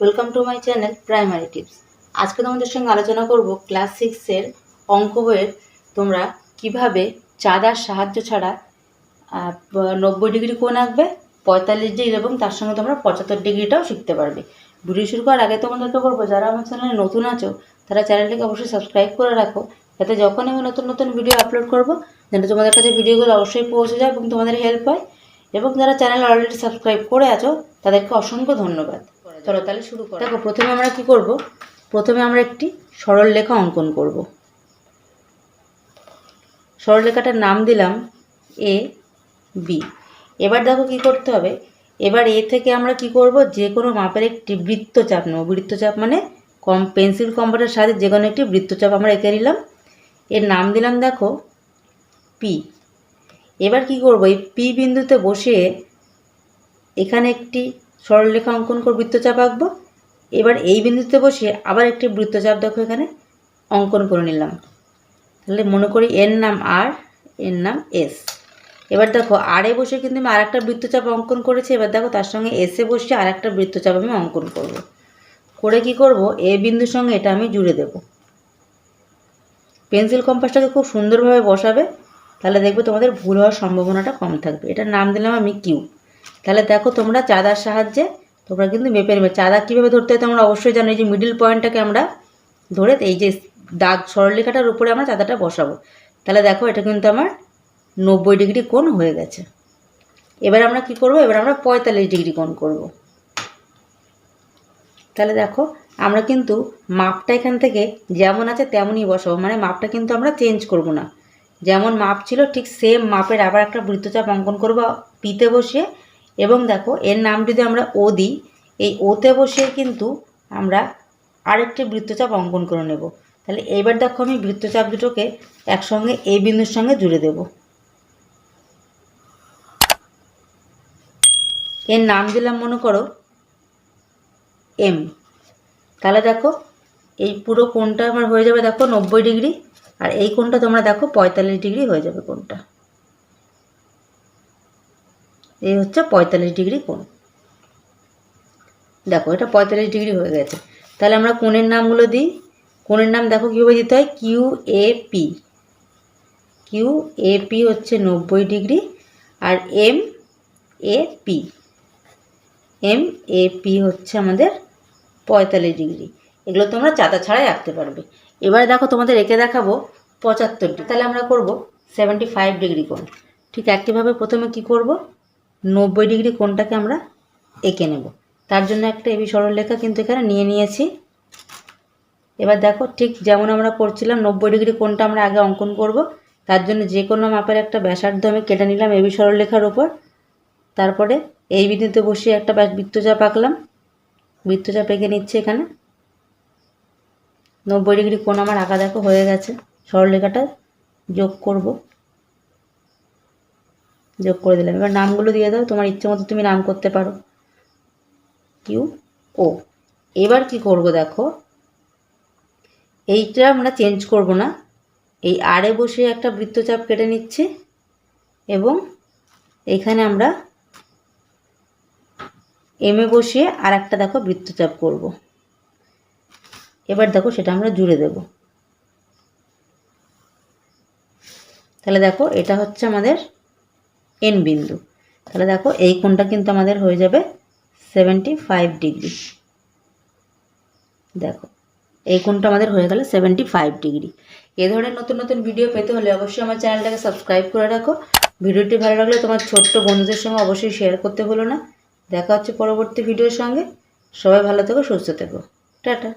Welcome to my channel primary tips আজকে তোমাদের সঙ্গে আলোচনা করব ক্লাস সিক্সের অঙ্ক বইয়ের তোমরা কীভাবে চাঁদার সাহায্য ছাড়া নব্বই ডিগ্রি কোণ আঁকবে, পঁয়তাল্লিশ ডিগ্রি এবং তার সঙ্গে তোমরা পঁচাত্তর ডিগ্রিটাও শিখতে পারবে। ভিডিও শুরু করার আগে তোমাদেরকে বলব, যারা আমার চ্যানেলে নতুন আছো, তারা চ্যানেলটিকে অবশ্যই সাবস্ক্রাইব করে রাখো, যাতে যখন আমি নতুন নতুন ভিডিও আপলোড করব যাতে তোমাদের কাছে ভিডিওগুলো অবশ্যই পৌঁছে যায় এবং তোমাদের হেল্প হয়। এবং যারা চ্যানেল অলরেডি সাবস্ক্রাইব করে আছো, তাদেরকে অসংখ্য ধন্যবাদ। চলো তাহলে শুরু করো দেখো প্রথমে আমরা কি করব? প্রথমে আমরা একটি সরল লেখা অঙ্কন করব। সরল লেখাটার নাম দিলাম এ বি এবার দেখো কি করতে হবে? এবার এ থেকে আমরা কি করব? যে কোনো মাপের একটি বৃত্তচাপ নেব। বৃত্তচাপ মানে কম পেন্সিল কম্পাসের সাথে যে কোনো একটি বৃত্তচাপ আমরা এঁকে নিলাম। এর নাম দিলাম দেখো পি এবার কি করব? এই পি বিন্দুতে বসে এখানে একটি সরলরেখা অঙ্কন করে বৃত্তচাপ আঁকবো। এবার এই বিন্দুতে বসে আবার একটি বৃত্তচাপ দেখো এখানে, অঙ্কন করে নিলাম। তাহলে মনে করি এর নাম আর, এর নাম এস। এবার দেখো, আরে বসে কিন্তু আমি আর একটা বৃত্তচাপ অঙ্কন করেছি। এবার দেখো, তার সঙ্গে এসে বসে আর একটা বৃত্তচাপ আমি অঙ্কন করব। করে কি করব? এ বিন্দুর সঙ্গে এটা আমি জুড়ে দেব। পেন্সিল কম্পাসটাকে খুব সুন্দরভাবে বসাবে। তাহলে দেখবে তোমাদের ভুল হওয়ার সম্ভাবনাটা কম থাকবে। এটার নাম দিলাম আমি কিউ। তাহলে দেখো তোমরা চাঁদার সাহায্যে, তোমরা কিন্তু মেপে নেবে। চাঁদা কীভাবে ধরতে হয় তোমরা অবশ্যই জানো, এই যে মিডিল পয়েন্টটাকে আমরা ধরে, এই যে দাগ সরলরেখাটার উপরে আমরা চাঁদাটা বসাবো। তাহলে দেখো, এটা কিন্তু আমার নব্বই ডিগ্রি কোণ হয়ে গেছে। এবার আমরা কি করব? এবার আমরা পঁয়তাল্লিশ ডিগ্রি কোণ করব। তাহলে দেখো, আমরা কিন্তু মাপটা এখান থেকে যেমন আছে তেমনই বসাবো। মানে মাপটা কিন্তু আমরা চেঞ্জ করব না। যেমন মাপ ছিল, ঠিক সেম মাপের আবার একটা বৃত্তচাপ অঙ্কন করব, পিতে বসিয়ে এবং দেখো, এর নাম যদি আমরা ও দিই, এই ওতে বসিয়ে কিন্তু আমরা আরেকটি বৃত্তচাপ অঙ্কন করে নেব। তাহলে এবার দেখো আমি বৃত্তচাপ দুটোকে একসঙ্গে এই বিন্দুর সঙ্গে জুড়ে দেব। এর নাম দিলাম, মনে করো এম তাহলে দেখো, এই পুরো কোণটা আমার হয়ে যাবে, দেখো, নব্বই ডিগ্রি, আর এই কোণটা তোমরা দেখো, পঁয়তাল্লিশ ডিগ্রি হয়ে যাবে কোণটা। এই হচ্ছে পঁয়তাল্লিশ ডিগ্রি কোণ। দেখো, এটা পঁয়তাল্লিশ ডিগ্রি হয়ে গেছে। তাহলে আমরা কোণের নামগুলো দিই। কোণের নাম দেখো কীভাবে দিতে হয়? Q A P. Q A P হচ্ছে নব্বই degree R M A P. M A P হচ্ছে আমাদের পঁয়তাল্লিশ ডিগ্রি। এগুলো তোমরা চাতা ছাড়াই আঁকতে পারবে। এবারে দেখো তোমাদের এঁকে দেখাবো পঁচাত্তর ডিগ্রি। তাহলে আমরা করব সেভেন্টি ফাইভ ডিগ্রি কোণ। ঠিক একইভাবে প্রথমে কি করব? নব্বই ডিগ্রি কোণটাকে আমরা এঁকে নেব। তার জন্য একটা এবি সরলরেখা কিন্তু এখানে নিয়ে নিয়েছি। এবার দেখো ঠিক যেমন আমরা করছিলাম, নব্বই ডিগ্রি কোণটা আমরা আগে অঙ্কন করব। তার জন্য যে কোনো মাপের একটা ব্যাসার্ধ আমি কেটে নিলাম এবি সরলরেখার ওপর তারপরে এই বিন্দুতে বসিয়ে একটা বৃত্তচাপ আঁকলাম। বৃত্তচাপ এঁকে নিচ্ছে এখানে। নব্বই ডিগ্রি কোণ আমার আঁকা দেখো হয়ে গেছে। সরলরেখাটা যোগ করব। যোগ করে দিলাম। এবার নামগুলো দিয়ে দাও, তোমার ইচ্ছে মতো তুমি নাম করতে পারো। Q O. এবার কি করব দেখো? এইটা আমরা চেঞ্জ করব না। এই আরে বসে একটা বৃত্তচাপ কেটে নিচ্ছে এবং এখানে আমরা এমে বসিয়ে আর একটা দেখো বৃত্তচাপ করব। এবার দেখো সেটা আমরা জুড়ে দেব। তাহলে দেখো এটা হচ্ছে আমাদের এন বিন্দু। তাহলে দেখো, এই কোণটা কিন্তু আমাদের হয়ে যাবে সেভেন্টি ফাইভ ডিগ্রি দেখো, এই কোণটা আমাদের হয়ে গেল সেভেন্টি ফাইভ ডিগ্রি এ ধরনের নতুন নতুন ভিডিও পেতে হলে অবশ্যই আমার চ্যানেলটাকে সাবস্ক্রাইব করে রাখো। ভিডিওটি ভালো লাগলে তোমার ছোট্ট বন্ধুদের সঙ্গে অবশ্যই শেয়ার করতে ভুলো না। দেখা হচ্ছে পরবর্তী ভিডিওর সঙ্গে। সবাই ভালো থেকো, সুস্থ থেকো। টাটা।